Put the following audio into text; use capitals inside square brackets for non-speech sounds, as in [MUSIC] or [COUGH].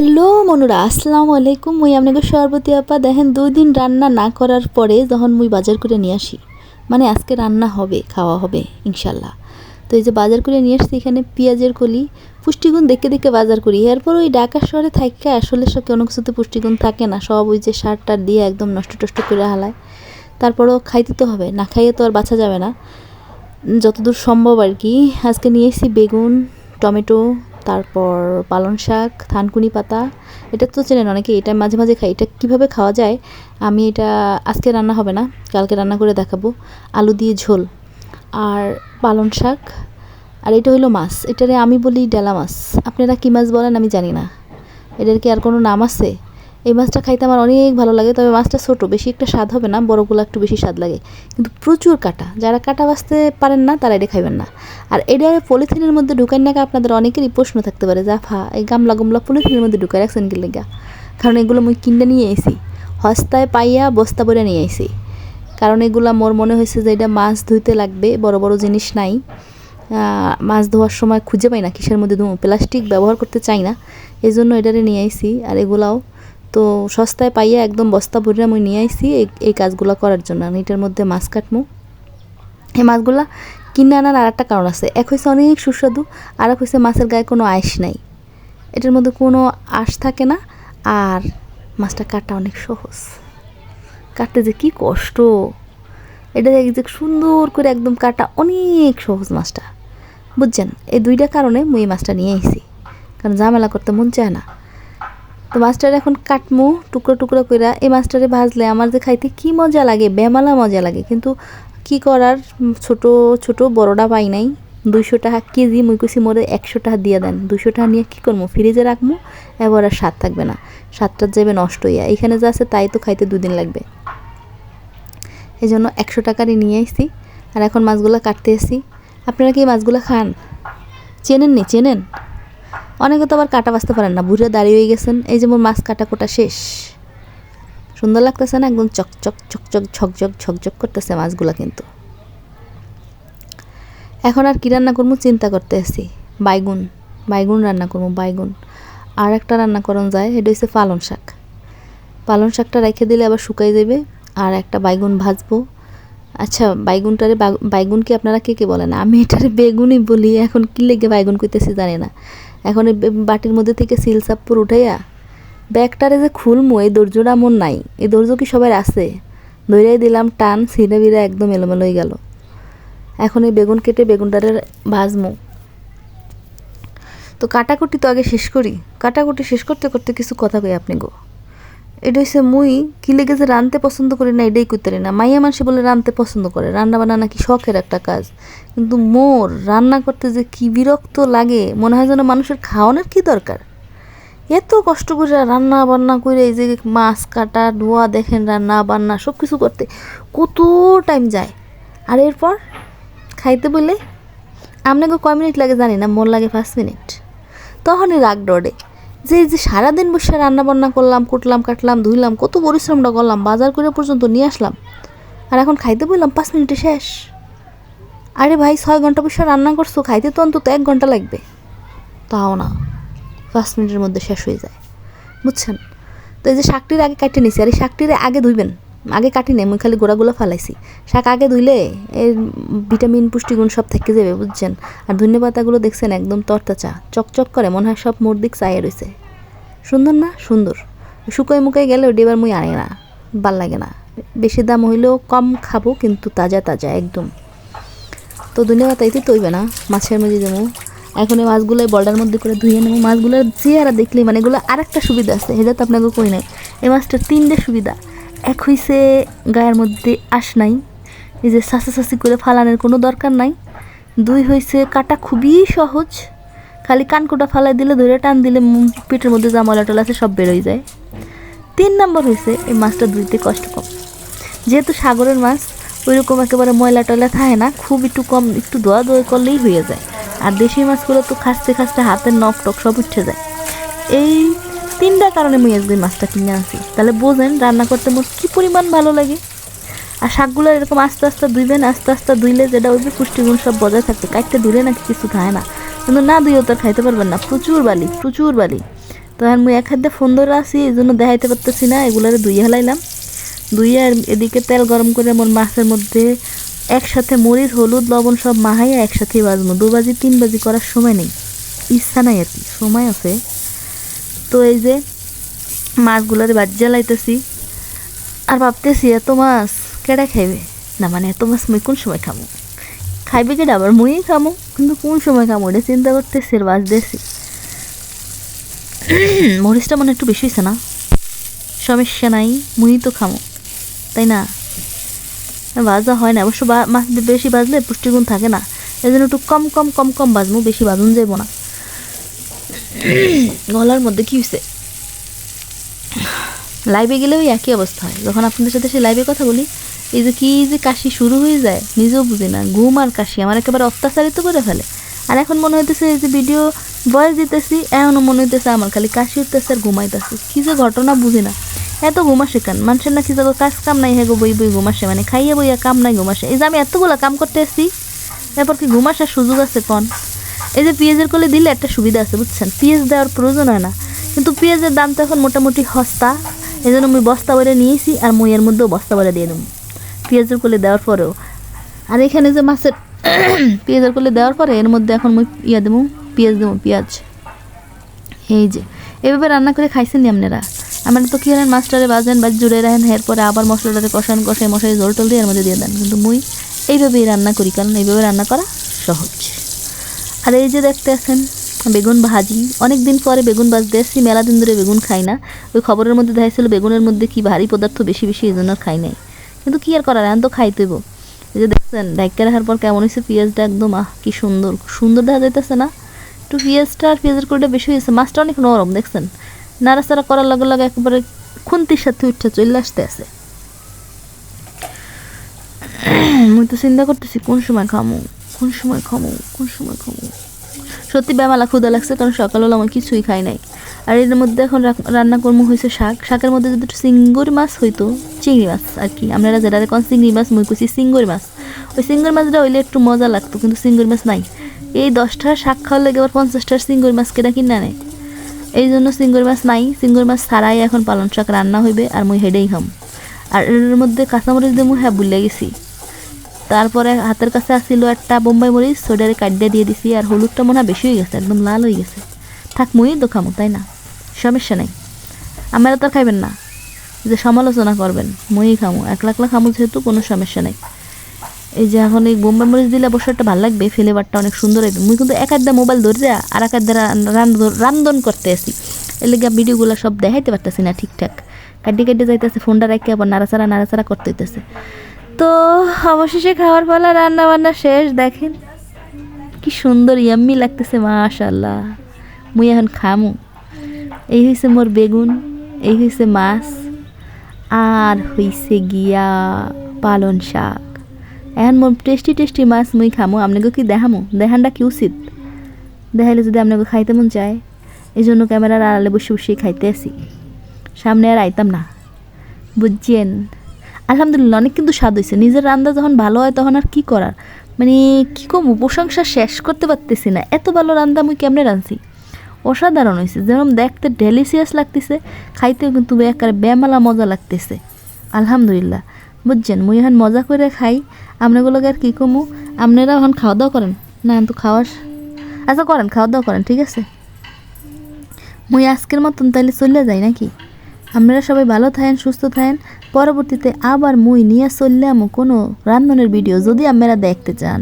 Hello মনুরা, আসসালামু আলাইকুম। মুই আপনাকে সর্বতী আপা, দেখেন দুই দিন রান্না না করার পরে যখন মুই বাজার করে নিয়ে আসি মানে আজকে রান্না হবে, খাওয়া হবে, ইনশাল্লাহ। তো এই যে বাজার করে নিয়ে আসছি, এখানে পেঁয়াজের কলি, পুষ্টিগুণ দেখে দেখে বাজার করি। এরপর ওই ঢাকা শহরে থাকে আসলে সব কোনো কিছুতে পুষ্টিগুণ থাকে না। সব ওই যে সার টার দিয়ে একদম নষ্ট টষ্ট করে হালায়। তারপরও খাইতে তো হবে, না খাইয়ে তো আর বাঁচা যাবে না। যতদূর সম্ভব আর কি। আজকে নিয়ে এসেছি বেগুন, টমেটো তারপর পালং শাক, থানকুনি পাতা। এটা তো চেনেন অনেকে, এটা মাঝে মাঝে খাই এটা কীভাবে খাওয়া যায়, আমি এটা আজকে রান্না হবে না, কালকে রান্না করে দেখাবো। আলু দিয়ে ঝোল আর পালং শাক। আর এটা হলো মাছ। এটারে আমি বলি ডেলা মাছ। আপনারা কী মাছ বলেন আমি জানি না। এটার কি আর কোনো নাম আছে? এই মাছটা খাইতে আমার অনেক ভালো লাগে, তবে মাছটা ছোট, বেশি একটা স্বাদ হবে না, বড়গুলো একটু বেশি স্বাদ লাগে। কিন্তু প্রচুর কাটা, যারা কাটা বাঁচতে পারেন না, তারা এটা খাইবেন না। আর এটা পলিথিনের মধ্যে ঢুকাই না আপনাদের অনেকেরই প্রশ্ন থাকতে পারে জাফা এই গামলা গামলা পলিথিনের মধ্যে ঢুকাই রাখছেন কি লেগা? কারণ এগুলো মুই কিনে নিয়ে এসি হস্তায় পাইয়া বস্তা ভরে নিয়ে আইসি কারণ এগুলা মোর মনে হয়েছে যে এটা মাছ ধুইতে লাগবে, বড় বড় জিনিস নাই। মাছ ধোয়ার সময় খুঁজে পাই না, কিসের মধ্যে ধুমো, প্লাস্টিক ব্যবহার করতে চাই না। এই জন্য এটারে নিয়ে আইসি আর এগুলাও তো সস্তায় পাইয়া একদম বস্তা ভরে আমি নিয়ে আইসি এই কাজগুলো করার জন্য। এটার মধ্যে মাছ কাটমু। এই মাছগুলা কিনে আনার আর একটা কারণ আছে। এক হয়েছে অনেক সুস্বাদু আর এক হয়েছে মাছের গায়ে কোনো আঁশ নাই। এটার মধ্যে কোনো আঁশ থাকে না, আর মাছটা কাটা অনেক সহজ। কাটতে যে কি কষ্ট। এটা যে সুন্দর করে একদম কাটা অনেক সহজ মাছটা। বুঝছেন? এই দুইটা কারণে মুই মাছটা নিয়ে এসেছি কারণ ঝামেলা করতে মন চায় না। তো মাছটার এখন কাটমু, টুকরো টুকরো করে এই মাছটারে ভাজলে আমার যে খাইতে কি মজা লাগে, বেমালা মজা লাগে। কিন্তু কি করার ছোট ছোট বড়টা পাই নাই। দুইশো টাকা কেজি মুই কুসি মোরে একশো টাকা দিয়ে দেন। দুশো টাকা নিয়ে কী করব ফ্রিজে রাখব এবার আর স্বাদ থাকবে না। স্বাদটা যাবে নষ্ট হইয়া। এখানে যা আছে তাই তো খাইতে দুদিন লাগবে। এই জন্য একশো টাকারই নিয়ে এসেছি আর এখন মাছগুলো কাটতে এসেছি। আপনারা কি মাছগুলো খান? চেনেন নি? চেনেন? অনেকে তো আবার কাটা বাঁচতে পারেন না বুড়ে দাঁড়িয়ে হয়ে গেছেন, এই যে মোর মাছ কাটা কোটা শেষ। সুন্দর লাগতেছে না? একদম চকচক চকচক ঝকঝক ঝকঝক করতেছে মাছগুলো কিন্তু। এখন আর কী রান্না করব চিন্তা করতে আসি বাইগুন বাইগুন রান্না করব, বাইগুন। আর একটা রান্না করন যায়, এটা হচ্ছে পালং শাক। পালং শাকটা রেখে দিলে আবার শুকাই দেবে আর একটা বাইগুন ভাজবো। আচ্ছা বাইগুনটারে বাইগুন কি আপনারা কে কে বলেন? আমি এটারে বেগুনই বলি, এখন কী লেগে বাইগুন কইতেছি জানি না। এখন এই বাটির মধ্যে থেকে সিল সাপুর উঠাইয়া, ব্যাগটারে যে খুলমো, এই দর্জোটা আমার নাই। এই দর্জ কি সবাই আছে? ধরিয়াই দিলাম, টান, ছিঁড়ে বিড়ে একদম এলোমেলো হয়ে গেল। এখন এই বেগুন কেটে বেগুনটারে ভাজমো। তো কাটাকুটি তো আগে শেষ করি। কাটাকুটি শেষ করতে করতে কিছু কথা কই আপনি গো? এটা হচ্ছে মুই কি লেগে যে রানতে পছন্দ করি না, এটাই করতে পারি না। মাইয়া মানুষ বলে রানতে পছন্দ করে। রান্না বান্না নাকি শখের একটা কাজ। কিন্তু মোর রান্না করতে যে কি বিরক্ত লাগে, মনে হয় যেন মানুষের খাওয়ানোর কি দরকার? এত কষ্ট করে রান্না বান্না করে এই যে মাছ কাটা, ধোয়া, দেখেন রান্না বান্না সব কিছু করতে কত টাইম যায়। আর এরপর খাইতে বলে আপনাকে কয় মিনিট লাগে জানি না, মোর লাগে পাঁচ মিনিট। তখনই রাগ ডরে যে যে সারাদিন বসে রান্নাবান্না করলাম, কুটলাম, কাটলাম, ধুইলাম, কত পরিশ্রমটা করলাম, বাজার করে পর্যন্ত নিয়ে আসলাম। আর এখন খাইতে বললাম পাঁচ মিনিটে শেষ। আরে ভাই, ছয় ঘণ্টা বসে রান্না করছ, খাইতে তো অন্তত এক ঘণ্টা লাগবে। তাও না, পাঁচ মিনিটের মধ্যে শেষ হয়ে যায়। বুঝছেন? তো এই যে শাকটির আগে কাটে নিছি, আর এই শাকটির আগে ধুইবেন। আগে কাটি নেই, মুই খালি গোড়াগুলো ফালাইছি। শাক আগে ধুইলে এর ভিটামিন, পুষ্টিগুণ সব থেকে যাবে, বুঝছেন? আর ধন্য পাতাগুলো দেখছেন একদম তরতাচা চকচক করে, মনে হয় সব মোর দিক চাইয়ে রয়েছে সুন্দর না? সুন্দর। শুকাই মুকাই গেলে ওটি এবার মুই আনে না, ভালো লাগে না। বেশি দাম হইলেও কম খাব, কিন্তু তাজা তাজা, একদম। তো ধন্য পাতা এতে তৈবে না, মাছের মধ্যে যেমন এখন এই মাছগুলো বলটার মধ্যে করে ধুয়ে নেব। মাছগুলোর চেহারা দেখলেই মানে এগুলো আর একটা সুবিধা আছে, সেটা তো আপনাকে কই নাই। এই মাছটা তিনটে সুবিধা। এক হইছে গায়ের মধ্যে আস নাই, এই যে সাসি সাসি করে ফালানোর কোনো দরকার নাই। দুই হইছে কাটা খুবই সহজ, খালি কানকোটা ফালাই দিলে ধরে টান দিলে পেটের মধ্যে যা ময়লা টলা আছে, সব বেরোয় যায়। তিন নম্বর হয়েছে এই মাছটা ধুইতে কষ্ট কম। যেহেতু সাগরের মাছ, ওইরকম একেবারে ময়লা টয়লা থাকে না, খুব একটু কম, একটু ধোয়া ধোয়া করলেই হয়ে যায়। আর দেশি মাছগুলো তো খাসতে খাসতে হাতের নখ টক সব উঠে যায়। এই তিনটা কারণে মুই আজকে মাছটা কিনে আনছি। তাহলে বোঝেন রান্না করতে মোট কী পরিমাণ ভালো লাগে। আর শাকগুলো এরকম আস্তে আস্তে ধুইবেন, আস্তে আস্তে ধুইলে যেটা ওই যে পুষ্টিগুণ সব বজায় থাকবে, কাটতে ধুলে নাকি কিছু খায় না। কিন্তু না ধুয়েও তো খাইতে পারবেন না, প্রচুর বালি প্রচুর বালি। তো আর মুই এক হাতে ফোন ধরে আছি, এই জন্য দেখাইতে পারতেছি না, এগুলারে ধুইয়ে হেলাইলাম। ধুইয়ে আর এদিকে তেল গরম করে মোর মাছের মধ্যে একসাথে মরিচ, হলুদ, লবণ সব মাহাইয়া একসাথেই বাজবো দু বাজি, তিন বাজি করার সময় নেই। ইচ্ছা নাই আর কি, সময় আছে। তো এই যে মাছগুলারে বাজ্যা জ্বালাইতেছি। আর ভাবতেছি, এত মাছ কেডা খাইবে? না মানে এত মাছ মুই কোন সময় খামো? খাইবে কেডা? আবার মুই খামো। কিন্তু কোন সময় খামো? এটা চিন্তা করতেছি আর বাজতেছি [CLEARS THROAT] মরিচটা মানে একটু বেশি হয়েছে না? সমস্যা নাই মুই তো খামো। তাই না? ভাজা হয় না। অবশ্য মাছ বেশি বাজলে পুষ্টিগুণ থাকে না। এই জন্য একটু কম কম কম কম বাজবো বেশি বাজুন যাইব না। [CLEARS THROAT] গলার মধ্যে কি হয়েছে লাইভে গেলেও একই অবস্থা হয়। যখন আপনাদের সাথে সে লাইভে কথা বলি, এই যে কি যে কাশি শুরু হয়ে যায়, নিজেও বুঝি না। ঘুম আর কাশি আমার একেবারে অত্যাচারিত করে ফেলে। আর এখন মনে হইতেছে এই যে ভিডিও ভয়েস দিতেছি, এখনও মনে হইতেছে আমার খালি কাশি উঠতেছে আর ঘুমাইতেছে। কি যে ঘটনা বুঝি না। এত ঘুমাসে কেন? মানুষের নাকি যাগো কাজ কাম নাই হেগো বই বই ঘুমাসে মানে খাইয়ে বইয়া কাম নাই ঘুমাসে এই যে আমি এতগুলো কাম করতে এসেছি, এরপর কি ঘুমাসার সুযোগ আছে কন? এই যে পেঁয়াজের কোলে দিলে একটা সুবিধা আছে, বুঝছেন? পেঁয়াজ দেওয়ার প্রয়োজন হয় না। কিন্তু পেঁয়াজের দাম তো এখন মোটামুটি সস্তা। এই জন্য আমি বস্তা ভরে নিয়েছি আর মইয়ের মধ্যেও বস্তা ভরে দিয়ে দেবো। পেঁয়াজের কোলে দেওয়ার পরেও। আর এখানে যে মাছের [COUGHS] পেঁয়াজের কোলে দেওয়ার পরে এর মধ্যে এখন মুই ইয়া দেবো, পেঁয়াজ দেবো, পেঁয়াজ। এই যে, এভাবে রান্না করে খাইছেন আপনারা? আমার তো কী হারেন মাছটারে বাজেন বা জুড়ে রাখেন এরপরে আবার মশলাটারে কষান কষাই মশাই জল টল দিয়ে এর মধ্যে দিয়ে দেন। কিন্তু মুই এইভাবেই রান্না করি, কারণ এইভাবে রান্না করা সহজ। আর এই যে দেখতে আছেন, বেগুন ভাজি। অনেক দিন পরে বেগুন ভাজতে এসেছি মেলা দিন ধরে বেগুন খাই না। ওই খবরের মধ্যে দেখা ছিল বেগুনের মধ্যে কি ভারী পদার্থ বেশি বেশি এই জন্য খাই নাই। কিন্তু কি আর করার, এখন তো খাইতেইব এই যে দেখছেন ডাইকা রাখার পর কেমন হয়েছে পেঁয়াজটা একদম, আহ, কি সুন্দর। সুন্দর দেখা যাইতেছে না। একটু পেঁয়াজটা আর পেঁয়াজের কোটা বেশি হয়েছে, মাছটা অনেক নরম, দেখছেন? নাড়াচাড়া করার লগে লগে একেবারে খুন্তির সাথে উঠে চলে আসতে আছে। [CLEARS THROAT] মুই তো চিন্তা করতেছি, কোন সময় খামো? কোন সময় খামো, কোন সময় খামো? সত্যি বেমালা ক্ষুদা লাগছে, কারণ সকালবেলা আমার কিছুই খাই নাই। আর এর মধ্যে এখন রান্না কর্ম হয়েছে শাক। শাকের মধ্যে যদি চিঙ্গুরি মাছ হইতো, চিংড়ি মাছ আর কি আপনারা যেটা কোন চিংড়ি মাছ মুই কইছি চিঙ্গুরি মাছ, ওই চিঙ্গুরি মাছটা হইলে একটু মজা লাগতো, কিন্তু চিঙ্গুরি মাছ নাই। এই দশটার শাক খাওয়ার লেগে আবার পঞ্চাশটার চিঙ্গুরি মাছ কেনা কিনা নেয় এই জন্য চিঙ্গুরি মাছ নাই চিঙ্গুরি মাছ ছাড়াই এখন পালন শাক রান্না হইবে, আর মুই হেডেই খাম। আর এর মধ্যে কাঁচামরিচ দিয়ে মুই হ্যাঁ ভুলে গেছি। তারপরে হাতের কাছে আসছিল একটা বোম্বাই মরিচ, সোডারে কাটিয়ে দিয়ে দিছি আর হলুদটা মনে হয় বেশি হয়ে গেছে, একদম লাল হয়ে গেছে। থাক, মুই তো খামো তাই না? সমস্যা নেই। আপনারা তো খাইবেন না। যে সমালোচনা করবেন, মুই খামো, একলা একলা খামো যেহেতু, কোনো সমস্যা নেই। এই যে এখন এই বোম্বাই মরিচ দিলে একটা ভালো লাগবে ফ্লেভারটা অনেক সুন্দর হবে মুই কিন্তু এক আধটা মোবাইল ধরে আর এক আধটা রান্ধন করতে আসি। এর লেগে ভিডিওগুলো সব দেখাইতে পারতেছি না ঠিকঠাক। কাটি কাটি যাইতেছে, ফোনটা রেখে আবার নাড়াচাড়া নাড়াচাড়া করতে হইতেছে। তো অবশেষে খাওয়ার পালা রান্না বান্না শেষ, দেখেন। কি সুন্দর ইয়াম্মি লাগতেছে মাশাল্লাহ মুই এখন খামু। এই হয়েছে মোর বেগুন, এই হয়েছে মাছ, আর হইছে গিয়া পালন শাক। এখন মোর টেস্টি টেস্টি মাছ মুই খামু আপনাকে কি দেখামু? দেখানটা কি উচিত? দেখাইলে যদি আপনাকে খাইতে মন চায় এই জন্য ক্যামেরার আড়ালে বসে বসে খাইতে আসি। সামনে আর আইতাম না। বুঝছেন? আলহামদুলিল্লাহ, অনেক কিন্তু স্বাদ হয়েছে নিজের রান্না যখন ভালো হয়, তখন আর কি করার? মানে কী কম, প্রশংসা শেষ করতে পারতেছি না। এত ভালো রান্না আমি কেমনে রাঁধছি? অসাধারণ হয়েছে যেরকম দেখতে ডেলিসিয়াস লাগতেছে, খাইতেও কিন্তু একেবারে বেমালা মজা লাগতেছে। আলহামদুলিল্লাহ। বুঝছেন? মুই এখন মজা করে খাই। আপনাগুলোকে আর কী কমু? আপনারা এখন খাওয়া দাওয়া করেন? না তো খাওয়ার আচ্ছা করেন খাওয়া দাওয়া করেন, ঠিক আছে? মুই আজকের মতন তাহলে চলে যাই নাকি? আপনারা সবাই ভালো থাকেন, সুস্থ থাকেন। পরবর্তীতে আবার মুই নিয়ে চললাম কোনো রান্ধনের ভিডিও যদি আপনারা দেখতে চান।